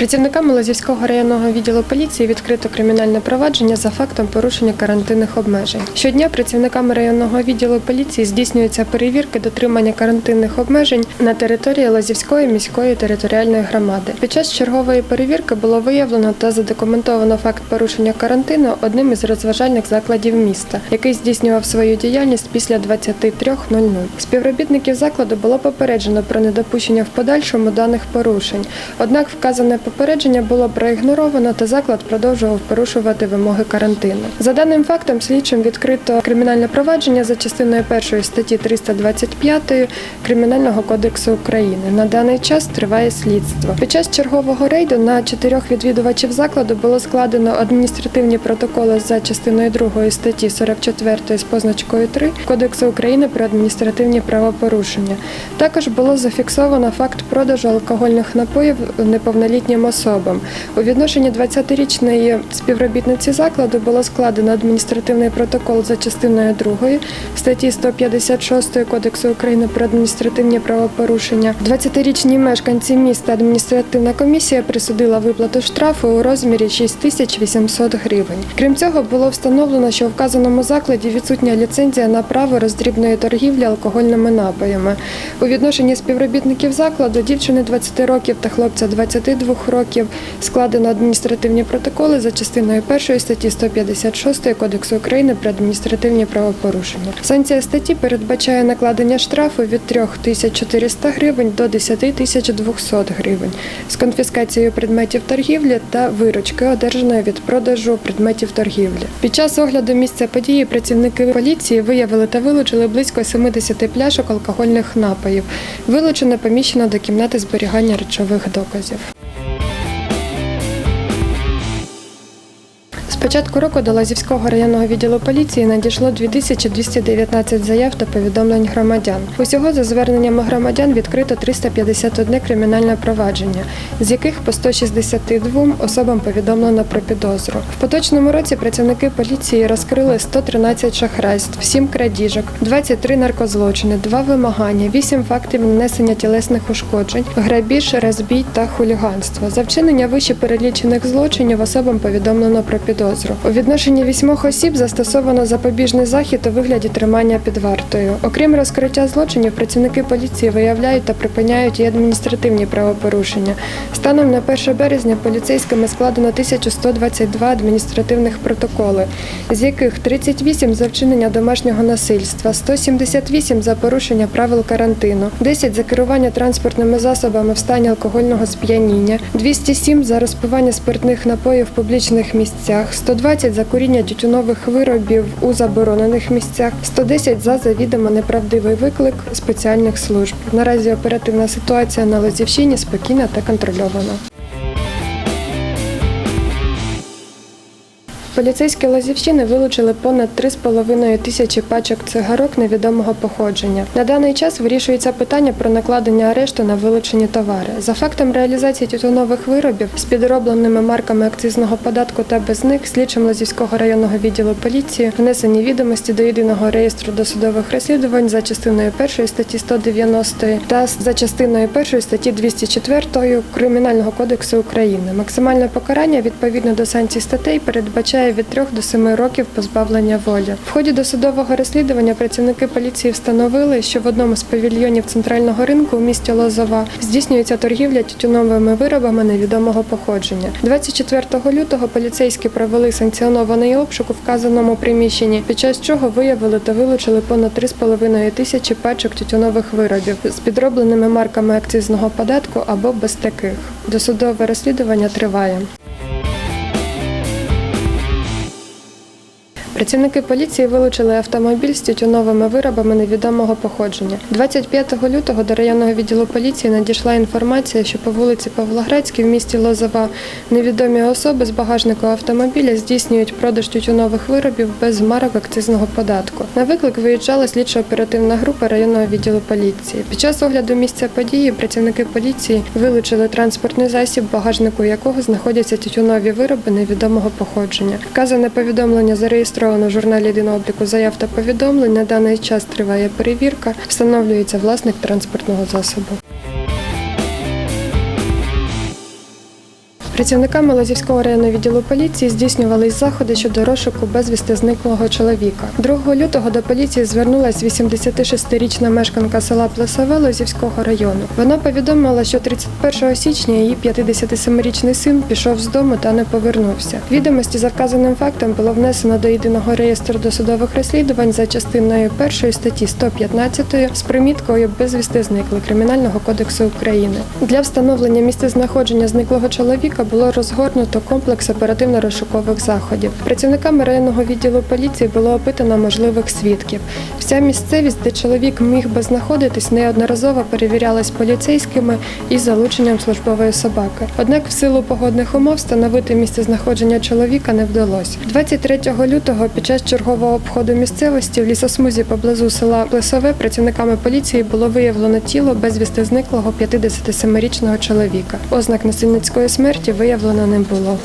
Працівниками Лозівського районного відділу поліції відкрито кримінальне провадження за фактом порушення карантинних обмежень. Щодня працівниками районного відділу поліції здійснюються перевірки дотримання карантинних обмежень на території Лозівської міської територіальної громади. Під час чергової перевірки було виявлено та задокументовано факт порушення карантину одним із розважальних закладів міста, який здійснював свою діяльність після 23.00. Співробітників закладу було попереджено про недопущення в подальшому даних порушень. Однак вказане попередження було проігноровано та заклад продовжував порушувати вимоги карантину. За даним фактом, слідчим відкрито кримінальне провадження за частиною першої статті 325 Кримінального кодексу України. На даний час триває слідство. Під час чергового рейду на чотирьох відвідувачів закладу було складено адміністративні протоколи за частиною 2 статті 44 з позначкою 3 Кодексу України про адміністративні правопорушення. Також було зафіксовано факт продажу алкогольних напоїв неповнолітнім особам. У відношенні 20-річної співробітниці закладу було складено адміністративний протокол за частиною 2 статті 156 Кодексу України про адміністративні правопорушення. 20-річній мешканці міста адміністративна комісія присудила виплату штрафу у розмірі 6800 гривень. Крім цього, було встановлено, що у вказаному закладі відсутня ліцензія на право роздрібної торгівлі алкогольними напоями. У відношенні співробітників закладу дівчини 20 років та хлопця 22 років складено адміністративні протоколи за частиною 1 статті 156 Кодексу України про адміністративні правопорушення. Санкція статті передбачає накладення штрафу від 3400 гривень до 10200 гривень з конфіскацією предметів торгівлі та виручки, одержаної від продажу предметів торгівлі. Під час огляду місця події працівники поліції виявили та вилучили близько 70 пляшок алкогольних напоїв. Вилучено поміщено до кімнати зберігання речових доказів. Початку року до Лазівського районного відділу поліції надійшло 2219 заяв та повідомлень громадян. Усього за зверненнями громадян відкрито 351 кримінальне провадження, з яких по 162 особам повідомлено про підозру. В поточному році працівники поліції розкрили 113 шахрайств, 7 крадіжок, 23 наркозлочини, 2 вимагання, 8 фактів нанесення тілесних ушкоджень, грабіж, розбій та хуліганство. За вчинення вище перелічених злочинів особам повідомлено про підозру. У відношенні вісьмох осіб застосовано запобіжний захід у вигляді тримання під вартою. Окрім розкриття злочинів, працівники поліції виявляють та припиняють і адміністративні правопорушення. Станом на 1 березня поліцейськими складено 1122 адміністративних протоколи, з яких 38 за вчинення домашнього насильства, 178 за порушення правил карантину, 10 за керування транспортними засобами в стані алкогольного сп'яніння, 207 за розпивання спиртних напоїв в публічних місцях, 120 за куріння тютюнових виробів у заборонених місцях, 110 за завідомо неправдивий виклик спеціальних служб. Наразі оперативна ситуація на Лозівщині спокійна та контрольована. Поліцейські Лазівщини вилучили понад 3,5 тисячі пачок цигарок невідомого походження. На даний час вирішується питання про накладення арешту на вилучені товари. За фактом реалізації тютюнових виробів з підробленими марками акцизного податку та без них слідчим Лазівського районного відділу поліції внесені відомості до єдиного реєстру досудових розслідувань за частиною 1 статті 190 та за частиною 1 статті 204 Кримінального кодексу України. Максимальне покарання відповідно до санкцій статей передбачає від 3 до 7 років позбавлення волі. В ході досудового розслідування працівники поліції встановили, що в одному з павільйонів центрального ринку у місті Лозова здійснюється торгівля тютюновими виробами невідомого походження. 24 лютого поліцейські провели санкціонований обшук у вказаному приміщенні, під час чого виявили та вилучили понад 3,5 тисячі пачок тютюнових виробів з підробленими марками акцизного податку або без таких. Досудове розслідування триває. Працівники поліції вилучили автомобіль з тютюновими виробами невідомого походження. 25 лютого до районного відділу поліції надійшла інформація, що по вулиці Павлоградській в місті Лозова невідомі особи з багажнику автомобіля здійснюють продаж тютюнових виробів без марок акцизного податку. На виклик виїжджала слідчо-оперативна група районного відділу поліції. Під час огляду місця події працівники поліції вилучили транспортний засіб, багажнику якого знаходяться тютюнові вироби невідомого походження. Вказане повідомлення зареєстровано в журналі єдиного заяв та повідомлень. На даний час триває перевірка, встановлюється власник транспортного засобу. Працівниками Лозівського районного відділу поліції здійснювались заходи щодо розшуку безвісти зниклого чоловіка. 2 лютого до поліції звернулась 86-річна мешканка села Плесове Лозівського району. Вона повідомила, що 31 січня її 57-річний син пішов з дому та не повернувся. Відомості за вказаним фактом було внесено до єдиного реєстру досудових розслідувань за частиною 1 статті 115 з приміткою безвісти зникли Кримінального кодексу України. Для встановлення місцезнаходження зниклого чоловіка було розгорнуто комплекс оперативно-розшукових заходів. Працівниками районного відділу поліції було опитано можливих свідків. Вся місцевість, де чоловік міг би знаходитись, неодноразово перевірялась поліцейськими із залученням службової собаки. Однак, в силу погодних умов встановити місце знаходження чоловіка не вдалося. 23 лютого під час чергового обходу місцевості в лісосмузі поблизу села Плесове працівниками поліції було виявлено тіло безвісти зниклого 57-річного чоловіка. Ознак насильницької смерті виявлено не було.